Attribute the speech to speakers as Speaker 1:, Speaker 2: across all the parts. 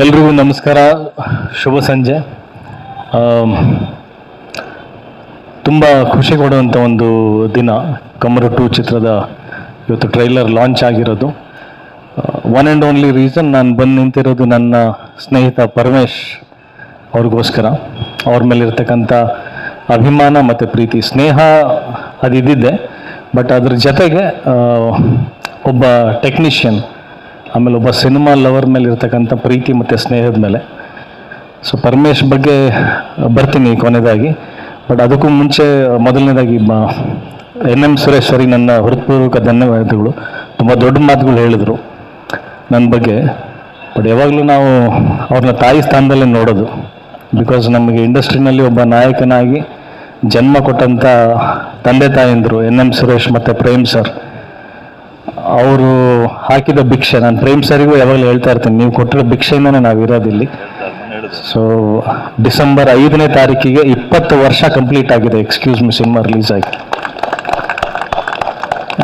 Speaker 1: ಎಲ್ರಿಗೂ ನಮಸ್ಕಾರ. ಶುಭ ಸಂಜೆ. ತುಂಬ ಖುಷಿ ಕೊಡುವಂಥ ಒಂದು ದಿನ. ಕಮರು ಟು ಚಿತ್ರದ ಇವತ್ತು ಟ್ರೈಲರ್ ಲಾಂಚ್ ಆಗಿರೋದು. ಒನ್ ಆ್ಯಂಡ್ ಓನ್ಲಿ ರೀಸನ್ ನಾನು ಬಂದು ನಿಂತಿರೋದು ನನ್ನ ಸ್ನೇಹಿತ ಪರಮೇಶ್ ಅವ್ರಿಗೋಸ್ಕರ. ಅವ್ರ ಮೇಲೆ ಇರ್ತಕ್ಕಂಥ ಅಭಿಮಾನ ಮತ್ತು ಪ್ರೀತಿ, ಸ್ನೇಹ ಅದು ಬಟ್ ಅದ್ರ ಜೊತೆಗೆ ಒಬ್ಬ ಟೆಕ್ನಿಷಿಯನ್ ಆಮೇಲೆ ಒಬ್ಬ ಸಿನಿಮಾ ಲವರ್ ಮೇಲೆ ಇರ್ತಕ್ಕಂಥ ಪ್ರೀತಿ ಮತ್ತು ಸ್ನೇಹದ ಮೇಲೆ. ಸೊ ಪರಮೇಶ್ ಬಗ್ಗೆ ಬರ್ತೀನಿ ಕೊನೆಯದಾಗಿ ಬಟ್ ಅದಕ್ಕೂ ಮುಂಚೆ ಮೊದಲನೇದಾಗಿ ಎನ್ ಎಂ ಸುರೇಶ್ ಸರಿ ನನ್ನ ಹೃತ್ಪೂರ್ವಕ ಧನ್ಯವಾದಗಳು. ತುಂಬ ದೊಡ್ಡ ಮಾತುಗಳು ಹೇಳಿದರು ನನ್ನ ಬಗ್ಗೆ. ಬಟ್ ಯಾವಾಗಲೂ ನಾವು ಅವ್ರನ್ನ ತಾಯಿ ಸ್ಥಾನದಲ್ಲೇ ನೋಡೋದು. ಬಿಕಾಸ್ ನಮಗೆ ಇಂಡಸ್ಟ್ರಿನಲ್ಲಿ ಒಬ್ಬ ನಾಯಕನಾಗಿ ಜನ್ಮ ಕೊಟ್ಟಂಥ ತಂದೆ ತಾಯಂದರು ಎನ್ ಎಂ ಸುರೇಶ್ ಮತ್ತು ಪ್ರೇಮ್ ಸರ್. ಅವರು ಹಾಕಿದ ಭಿಕ್ಷೆ, ನಾನು ಪ್ರೇಮ್ ಸರಿಗೂ ಯಾವಾಗಲೂ ಹೇಳ್ತಾ ಇರ್ತೀನಿ, ನೀವು ಕೊಟ್ಟಿರೋ ಭಿಕ್ಷೆಯಿಂದನೇ ನಾವು ಇರೋದಿಲ್ಲಿ. ಸೊ ಡಿಸೆಂಬರ್ ಐದನೇ ತಾರೀಕಿಗೆ ಇಪ್ಪತ್ತು ವರ್ಷ ಕಂಪ್ಲೀಟ್ ಆಗಿದೆ, ಎಕ್ಸ್ಕ್ಯೂಸ್ ಮಿ, ಸಿನಿಮಾ ರಿಲೀಸ್ ಆಗಿ.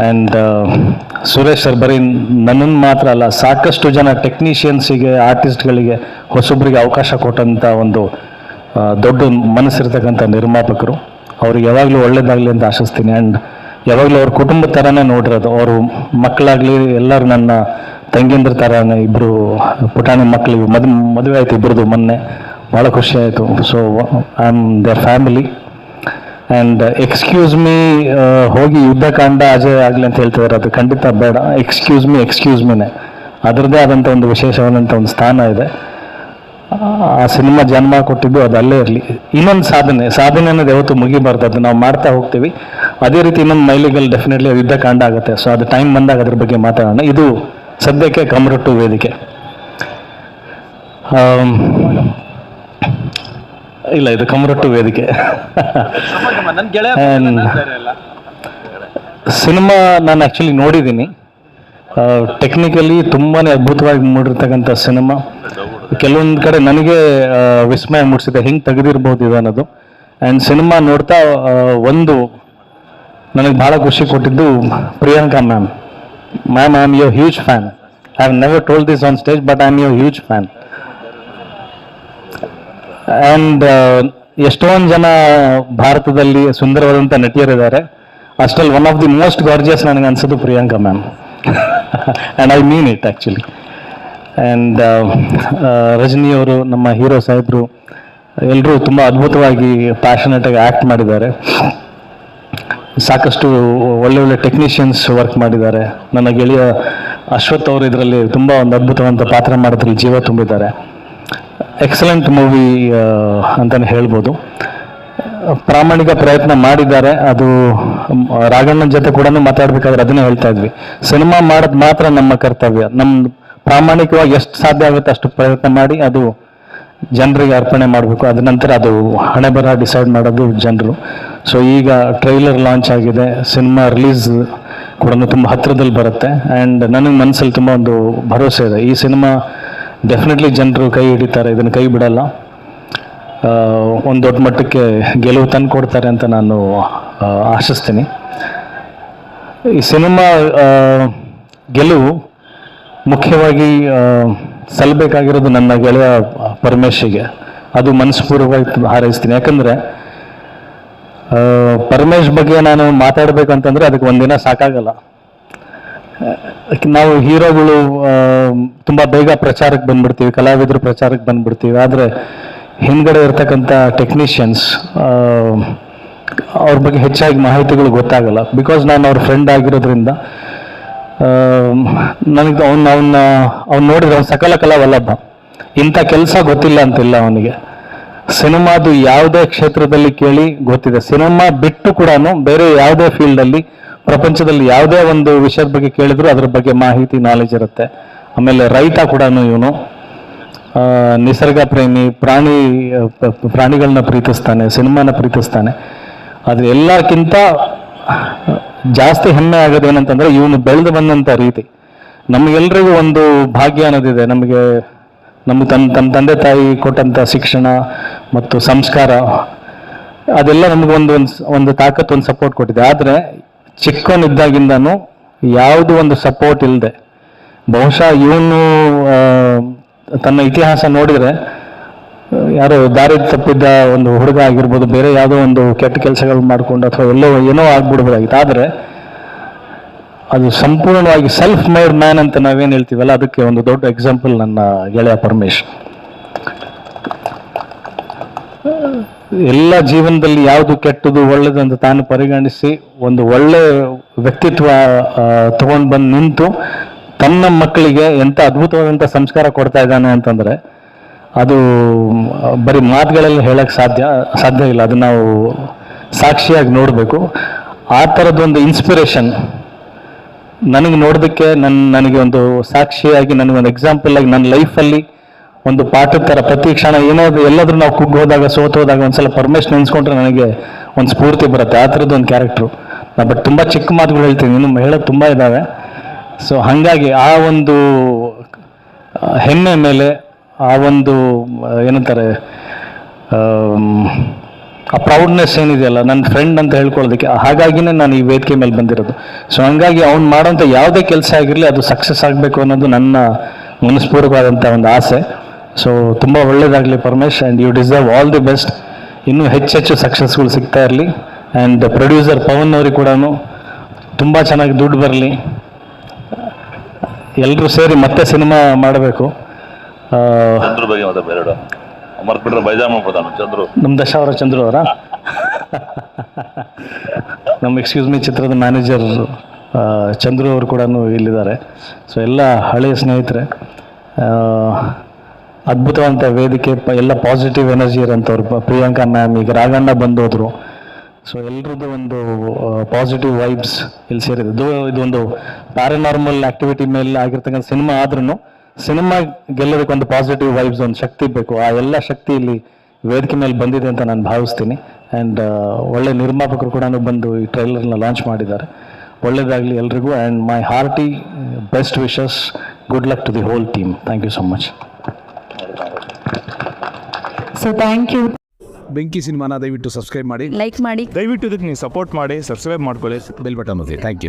Speaker 1: ಆ್ಯಂಡ್ ಸುರೇಶ್ ಸರ್ ಬರೀ ನನ್ನನ್ನು ಮಾತ್ರ ಅಲ್ಲ, ಸಾಕಷ್ಟು ಜನ ಟೆಕ್ನಿಷಿಯನ್ಸಿಗೆ, ಆರ್ಟಿಸ್ಟ್ಗಳಿಗೆ ಹೊಸೊಬ್ಬರಿಗೆ ಅವಕಾಶ ಕೊಟ್ಟಂಥ ಒಂದು ದೊಡ್ಡ ಮನಸ್ಸಿರ್ತಕ್ಕಂಥ ನಿರ್ಮಾಪಕರು. ಅವ್ರಿಗೆ ಯಾವಾಗಲೂ ಒಳ್ಳೇದಾಗಲಿ ಅಂತ ಆಶಿಸ್ತೀನಿ. ಆ್ಯಂಡ್ ಯಾವಾಗಲೂ ಅವ್ರ ಕುಟುಂಬದ ಥರನೇ ನೋಡಿರೋದು. ಅವರು ಮಕ್ಕಳಾಗಲಿ ಎಲ್ಲರೂ ನನ್ನ ತಂಗಿಂದ್ರ ಥರನೇ ಇಬ್ಬರು ಪುಟಾಣಿ ಮಕ್ಕಳಿಗೆ ಮದ್, ಮದುವೆ ಆಯ್ತು ಇಬ್ಬರದು ಮೊನ್ನೆ. ಭಾಳ ಖುಷಿ ಆಯಿತು. So I am the family and excuse me ಹೋಗಿ ಯುದ್ಧಕಾಂಡ ಅಜಯ್ ಆಗಲಿ ಅಂತ ಹೇಳ್ತಿದ್ದಾರೆ ಅದು ಖಂಡಿತ ಬೇಡ. ಎಕ್ಸ್ಕ್ಯೂಸ್ ಮೀ ಎಕ್ಸ್ಕ್ಯೂಸ್ ಮೀನೇ ಅದರದ್ದೇ ಆದಂಥ ಒಂದು ವಿಶೇಷವಾದಂಥ ಒಂದು ಸ್ಥಾನ ಇದೆ. ಆ ಸಿನಿಮಾ ಜನ್ಮ ಕೊಟ್ಟಿದ್ದು ಅದು ಅಲ್ಲೇ ಇರಲಿ. ಇನ್ನೊಂದು ಸಾಧನೆ. ಸಾಧನೆ ಅನ್ನೋದು ಯಾವತ್ತು ಮುಗಿಬಾರ್ದು. ಅದು ನಾವು ಮಾಡ್ತಾ ಹೋಗ್ತೀವಿ. ಅದೇ ರೀತಿ ಇನ್ನೊಂದು ಮೈಲಿಗಲ್ ಡೆಫಿನೆಟ್ಲಿ ಯುದ್ಧಕಾಂಡ ಆಗುತ್ತೆ. ಸೊ ಅದು ಟೈಮ್ ಬಂದಾಗ ಅದ್ರ ಬಗ್ಗೆ ಮಾತಾಡೋಣ. ಇದು ಸದ್ಯಕ್ಕೆ ಕಮರಟ್ಟು ವೇದಿಕೆ. ಇಲ್ಲ ಇದು ಕಮರಟ್ಟು ವೇದಿಕೆ. ಸಿನಿಮಾ ನಾನು ಆ್ಯಕ್ಚುಲಿ ನೋಡಿದ್ದೀನಿ. ಟೆಕ್ನಿಕಲಿ ತುಂಬಾ ಅದ್ಭುತವಾಗಿ ಮೂಡಿರ್ತಕ್ಕಂಥ ಸಿನಿಮಾ. ಕೆಲವೊಂದು ಕಡೆ ನನಗೆ ವಿಸ್ಮಯ ಮೂಡಿಸಿದೆ. ಹೆಂಗೆ ತೆಗೆದಿರ್ಬೋದು ಇದು ಅನ್ನೋದು. ಆ್ಯಂಡ್ ಸಿನಿಮಾ ನೋಡ್ತಾ ಒಂದು ನನಗೆ ಭಾಳ ಖುಷಿ ಕೊಟ್ಟಿದ್ದು Priyanka ma'am. Ma'am I am your huge fan I have never told this on stage but I am your huge fan and ಎಷ್ಟೊಂದು ಜನ ಭಾರತದಲ್ಲಿ ಸುಂದರವಾದಂಥ ನಟಿಯರಿದ್ದಾರೆ. ಅಷ್ಟಲ್ಲಿ one of the most gorgeous ನನಗೆ ಅನಿಸೋದು Priyanka ma'am. And I mean it actually and ರಜನಿಯವರು ನಮ್ಮ hero ಸಾಹೇಬರು ಎಲ್ಲರೂ ತುಂಬ ಅದ್ಭುತವಾಗಿ ಪ್ಯಾಷನೇಟಾಗಿ ಆ್ಯಕ್ಟ್ ಮಾಡಿದ್ದಾರೆ. ಸಾಕಷ್ಟು ಒಳ್ಳೆ ಒಳ್ಳೆ ಟೆಕ್ನಿಷಿಯನ್ಸ್ ವರ್ಕ್ ಮಾಡಿದ್ದಾರೆ. ನನ್ನ ಗೆಳೆಯ ಅಶ್ವಥ್ ಅವರು ಇದರಲ್ಲಿ ತುಂಬ ಒಂದು ಅದ್ಭುತವಂತ ಪಾತ್ರ ಮಾಡೋದ್ರಲ್ಲಿ ಜೀವ ತುಂಬಿದ್ದಾರೆ. ಎಕ್ಸಲೆಂಟ್ ಮೂವಿ ಅಂತಲೇ ಹೇಳ್ಬೋದು. ಪ್ರಾಮಾಣಿಕ ಪ್ರಯತ್ನ ಮಾಡಿದ್ದಾರೆ. ಅದು ರಾಘಣ್ಣನ ಜೊತೆ ಕೂಡ ಮಾತಾಡಬೇಕಾದ್ರೆ ಅದನ್ನೇ ಹೇಳ್ತಾ ಇದ್ವಿ. ಸಿನಿಮಾ ಮಾಡೋದು ಮಾತ್ರ ನಮ್ಮ ಕರ್ತವ್ಯ. ನಮ್ಮ ಪ್ರಾಮಾಣಿಕವಾಗಿ ಎಷ್ಟು ಸಾಧ್ಯ ಆಗುತ್ತೆ ಅಷ್ಟು ಪ್ರಯತ್ನ ಮಾಡಿ, ಅದು ಜನರಿಗೆ ಅರ್ಪಣೆ ಮಾಡಬೇಕು. ಅದ ನಂತರ ಅದು ಹಣೆ ಬರ ಡಿಸೈಡ್ ಮಾಡೋದು ಜನರು. ಸೊ ಈಗ ಟ್ರೈಲರ್ ಲಾಂಚ್ ಆಗಿದೆ ಸಿನಿಮಾ ರಿಲೀಸ್ ಕೂಡ ತುಂಬ ಹತ್ತಿರದಲ್ಲಿ ಬರುತ್ತೆ. ಆ್ಯಂಡ್ ನನಗೆ ಮನಸ್ಸಲ್ಲಿ ತುಂಬ ಒಂದು ಭರವಸೆ ಇದೆ. ಈ ಸಿನಿಮಾ ಡೆಫಿನೆಟ್ಲಿ ಜನರು ಕೈ ಹಿಡಿತಾರೆ, ಇದನ್ನು ಕೈ ಬಿಡಲ್ಲ. ಒಂದು ದೊಡ್ಡ ಮಟ್ಟಕ್ಕೆ ಗೆಲುವು ತಂದು ಕೊಡ್ತಾರೆ ಅಂತ ನಾನು ಆಶಿಸ್ತೀನಿ. ಈ ಸಿನಿಮಾ ಗೆಲುವು ಮುಖ್ಯವಾಗಿ ಸಲ್ಲಬೇಕಾಗಿರೋದು ನನ್ನ ಗೆಳೆಯ ಪರಮೇಶಿಗೆ ಅದು ಮನಸ್ಪೂರ್ವವಾಗಿ ಹಾರೈಸ್ತೀನಿ. ಯಾಕಂದರೆ ಪರಮೇಶ್ ಬಗ್ಗೆ ನಾನು ಮಾತಾಡಬೇಕಂತಂದರೆ ಅದಕ್ಕೆ ಒಂದಿನ ಸಾಕಾಗಲ್ಲ. ನಾವು ಹೀರೋಗಳು ತುಂಬ ಬೇಗ ಪ್ರಚಾರಕ್ಕೆ ಬಂದ್ಬಿಡ್ತೀವಿ, ಕಲಾವಿದರು ಪ್ರಚಾರಕ್ಕೆ ಬಂದ್ಬಿಡ್ತೀವಿ. ಆದರೆ, ಹಿಂದ್ಗಡೆ ಇರ್ತಕ್ಕಂಥ ಟೆಕ್ನಿಷಿಯನ್ಸ್ ಅವ್ರ ಬಗ್ಗೆ ಹೆಚ್ಚಾಗಿ ಮಾಹಿತಿಗಳು ಗೊತ್ತಾಗಲ್ಲ. ಬಿಕಾಸ್ ನಾನು ಅವ್ರ ಫ್ರೆಂಡ್ ಆಗಿರೋದ್ರಿಂದ ನನಗೆ ಅವ್ನ ಅವನ್ನ ಅವ್ನು ನೋಡಿದ್ರೆ ಅವ್ನು ಸಕಲ ಕಲಾವಲ್ಲಭ ಇಂಥ ಕೆಲಸ ಗೊತ್ತಿಲ್ಲ ಅಂತಿಲ್ಲ ಅವನಿಗೆ. ಸಿನಿಮಾದು ಯಾವುದೇ ಕ್ಷೇತ್ರದಲ್ಲಿ ಕೇಳಿ ಗೊತ್ತಿದೆ. ಸಿನಿಮಾ ಬಿಟ್ಟು ಕೂಡ ಬೇರೆ ಯಾವುದೇ ಫೀಲ್ಡಲ್ಲಿ, ಪ್ರಪಂಚದಲ್ಲಿ ಯಾವುದೇ ಒಂದು ವಿಷಯದ ಬಗ್ಗೆ ಕೇಳಿದ್ರು ಅದ್ರ ಬಗ್ಗೆ ಮಾಹಿತಿ ನಾಲೆಜ್ ಇರುತ್ತೆ. ಆಮೇಲೆ ರೈತ ಕೂಡ ಇವನು. ನಿಸರ್ಗ ಪ್ರೇಮಿ, ಪ್ರಾಣಿ ಪ್ರಾಣಿಗಳನ್ನ ಪ್ರೀತಿಸ್ತಾನೆ, ಸಿನಿಮಾನ ಪ್ರೀತಿಸ್ತಾನೆ. ಅದು ಎಲ್ಲಕ್ಕಿಂತ ಜಾಸ್ತಿ ಹೆಮ್ಮೆ ಆಗೋದು ಏನಂತಂದ್ರೆ ಇವನು ಬೆಳೆದು ಬಂದಂತ ರೀತಿ. ನಮಗೆಲ್ರಿಗೂ ಒಂದು ಭಾಗ್ಯ ಅನ್ನೋದಿದೆ. ನಮಗೆ ನಮ್ಮ ತನ್ನ ತನ್ನ ತಂದೆ ತಾಯಿ ಕೊಟ್ಟಂತ ಶಿಕ್ಷಣ ಮತ್ತು ಸಂಸ್ಕಾರ, ಅದೆಲ್ಲ ನಮಗೊಂದು ಒಂದು ಒಂದು ತಾಕತ್ತು, ಒಂದು ಸಪೋರ್ಟ್ ಕೊಟ್ಟಿದೆ. ಆದರೆ ಚಿಕ್ಕವನಿದ್ದಾಗಿಂದನೂ ಯಾವುದು ಒಂದು ಸಪೋರ್ಟ್ ಇಲ್ಲದೆ ಬಹುಶಃ ಇವನು ತನ್ನ ಇತಿಹಾಸ ನೋಡಿದರೆ ಯಾರೋ ದಾರಿ ತಪ್ಪಿದ್ದ ಒಂದು ಹುಡುಗ ಆಗಿರ್ಬೋದು, ಬೇರೆ ಯಾವುದೋ ಒಂದು ಕೆಟ್ಟ ಕೆಲಸಗಳು ಮಾಡಿಕೊಂಡು ಅಥವಾ ಎಲ್ಲೋ ಏನೋ ಆಗ್ಬಿಡ್ಬೋದಾಗಿತ್ತು. ಆದರೆ ಅದು ಸಂಪೂರ್ಣವಾಗಿ ಸೆಲ್ಫ್ ಮೇಡ್ ಮ್ಯಾನ್ ಅಂತ ನಾವೇನು ಹೇಳ್ತೀವಲ್ಲ, ಅದಕ್ಕೆ ಒಂದು ದೊಡ್ಡ ಎಕ್ಸಾಂಪಲ್ ನನ್ನ ಗೆಳೆಯ ಪರಮೇಶ್. ಎಲ್ಲ ಜೀವನದಲ್ಲಿ ಯಾವುದು ಕೆಟ್ಟದು ಒಳ್ಳೇದು ಅಂತ ತಾನು ಪರಿಗಣಿಸಿ ಒಂದು ಒಳ್ಳೆ ವ್ಯಕ್ತಿತ್ವ ತಗೊಂಡು ಬಂದು ನಿಂತು ತನ್ನ ಮಕ್ಕಳಿಗೆ ಎಂಥ ಅದ್ಭುತವಾದಂಥ ಸಂಸ್ಕಾರ ಕೊಡ್ತಾ ಇದ್ದಾನೆ ಅಂತಂದರೆ ಅದು ಬರೀ ಮಾತುಗಳಲ್ಲಿ ಹೇಳಕ್ಕೆ ಸಾಧ್ಯ ಸಾಧ್ಯ ಇಲ್ಲ. ಅದನ್ನು ನಾವು ಸಾಕ್ಷಿಯಾಗಿ ನೋಡಬೇಕು. ಆ ಥರದ್ದೊಂದು ಇನ್ಸ್ಪಿರೇಷನ್ ನನಗೆ ನೋಡೋದಕ್ಕೆ ನನ್ನ ನನಗೆ ಒಂದು ಸಾಕ್ಷಿಯಾಗಿ ನನಗೊಂದು ಎಕ್ಸಾಂಪಲ್ ಆಗಿ ನನ್ನ ಲೈಫಲ್ಲಿ ಒಂದು ಪಾಠದ ಥರ ಪ್ರತಿ ಕ್ಷಣ ಏನಾದರೂ ಎಲ್ಲಾದರೂ ನಾವು ಕುಗ್ಗೋದಾಗ ಹೋದಾಗ, ಸೋತು ಹೋದಾಗ ಒಂದ್ಸಲ ಪರ್ಮಿಷನ್ ನನಗೆ ಒಂದು ಸ್ಫೂರ್ತಿ ಬರುತ್ತೆ. ಆ ಥರದ್ದು ಒಂದು ಕ್ಯಾರೆಕ್ಟ್ರು ಬಟ್ ತುಂಬ ಚಿಕ್ಕ ಮಾತುಗಳು ಹೇಳ್ತೀನಿ. ಇನ್ನು ಹೇಳೋದು ತುಂಬ ಇದ್ದಾವೆ ಸೊ ಹಾಗಾಗಿ ಆ ಒಂದು ಹೆಮ್ಮೆ ಮೇಲೆ ಆ ಒಂದು ಏನಂತಾರೆ ಆ ಪ್ರೌಡ್ನೆಸ್ ಏನಿದೆಯಲ್ಲ, ನನ್ನ ಫ್ರೆಂಡ್ ಅಂತ ಹೇಳ್ಕೊಳ್ಳೋದಕ್ಕೆ, ಹಾಗಾಗಿನೇ ನಾನು ಈ ವೇದಿಕೆ ಮೇಲೆ ಬಂದಿರೋದು. ಸೊ ಹಂಗಾಗಿ ಅವ್ನು ಮಾಡೋಂಥ ಯಾವುದೇ ಕೆಲಸ ಆಗಿರಲಿ, ಅದು ಸಕ್ಸಸ್ ಆಗಬೇಕು ಅನ್ನೋದು ನನ್ನ ಮನಸ್ಪೂರ್ವಕವಾದಂಥ ಒಂದು ಆಸೆ. ಸೊ ತುಂಬ ಒಳ್ಳೇದಾಗಲಿ Paramesh and you deserve all the best ಇನ್ನೂ ಹೆಚ್ಚೆಚ್ಚು ಸಕ್ಸಸ್ಗಳು ಸಿಗ್ತಾ ಇರಲಿ. ಆ್ಯಂಡ್ ಪ್ರೊಡ್ಯೂಸರ್ ಪವನ್ ಅವ್ರಿಗೆ ಕೂಡ ತುಂಬ ಚೆನ್ನಾಗಿ ದುಡ್ಡು ಬರಲಿ. ಎಲ್ಲರೂ ಸೇರಿ ಮತ್ತೆ ಸಿನಿಮಾ ಮಾಡಬೇಕು.
Speaker 2: ಚಂದ್ರ ಬಗ್ಗೆ ಮಾತಾಡ ಬೇರೆಡ ಮರ್ತ್ಬಿಟ್ರೆ ಬೈಜಾಮ ಪ್ರಧಾನ ಚಂದ್ರು.
Speaker 1: ನಮ್ಮ ದಶಾವರ ಚಂದ್ರು ಅವರ? ನಮ್ಮ ಎಕ್ಸ್ಕ್ಯೂಸ್ ಮೀ ಚಿತ್ರದ ಮ್ಯಾನೇಜರ್ ಚಂದ್ರು ಅವರು ಕೂಡ ಇಲ್ಲಿದ್ದಾರೆ. ಸೊ ಎಲ್ಲ ಹಳೆಯ ಸ್ನೇಹಿತರೆ ಅದ್ಭುತವಂತ ಅದ್ಭುತವಾದಂಥ ವೇದಿಕೆ ಎಲ್ಲ ಪಾಸಿಟಿವ್ ಎನರ್ಜಿ ಇರೋಂಥವ್ರು. ಪ್ರಿಯಾಂಕಾ ಮ್ಯಾಮ್ ಈಗ ರಾಗಣ್ಣ ಬಂದೋದ್ರು. ಸೊ ಎಲ್ರದ್ದು ಒಂದು ಪಾಸಿಟಿವ್ ವೈಬ್ಸ್ ಇಲ್ಲಿ ಸೇರಿದೆ. ಇದು ಇದೊಂದು ಪ್ಯಾರನಾರ್ಮಲ್ ಆಕ್ಟಿವಿಟಿ ಮೇಲೆ ಆಗಿರ್ತಕ್ಕಂಥ ಸಿನಿಮಾ ಆದ್ರೂ ಸಿನಿಮಾ ಗೆಲ್ಲೋದಕ್ಕೆ ಒಂದು ಪಾಸಿಟಿವ್ ವೈಬ್ಸ್ ಒಂದು ಶಕ್ತಿ ಬೇಕು. ಆ ಎಲ್ಲ ಶಕ್ತಿ ಇಲ್ಲಿ ವೇದಿಕೆ ಮೇಲೆ ಬಂದಿದೆ ಅಂತ ನಾನು ಭಾವಿಸ್ತೀನಿ. ಆ್ಯಂಡ್ ಒಳ್ಳೆ ನಿರ್ಮಾಪಕರು ಕೂಡ ಬಂದು ಈ ಟ್ರೈಲರ್ನ ಲಾಂಚ್ ಮಾಡಿದ್ದಾರೆ. ಒಳ್ಳೆಯದಾಗಲಿ ಎಲ್ರಿಗೂ. And my hearty best wishes good luck to the whole team thank you so much
Speaker 3: so thank you
Speaker 4: Benki ಸಿನಿಮಾನ ದಯವಿಟ್ಟು ಸಬ್ಸ್ಕ್ರೈಬ್ ಮಾಡಿ.
Speaker 3: ಲೈಕ್ ಮಾಡಿ.
Speaker 5: ದಯವಿಟ್ಟು ಇದಕ್ಕೆ ನೀವು ಸಪೋರ್ಟ್ ಮಾಡಿ. ಸಬ್ಸ್ಕ್ರೈಬ್ ಮಾಡ್ಕೊಳ್ಳಿ. ಬೆಲ್ ಬಟನ್ ಒತ್ತಿ. Thank you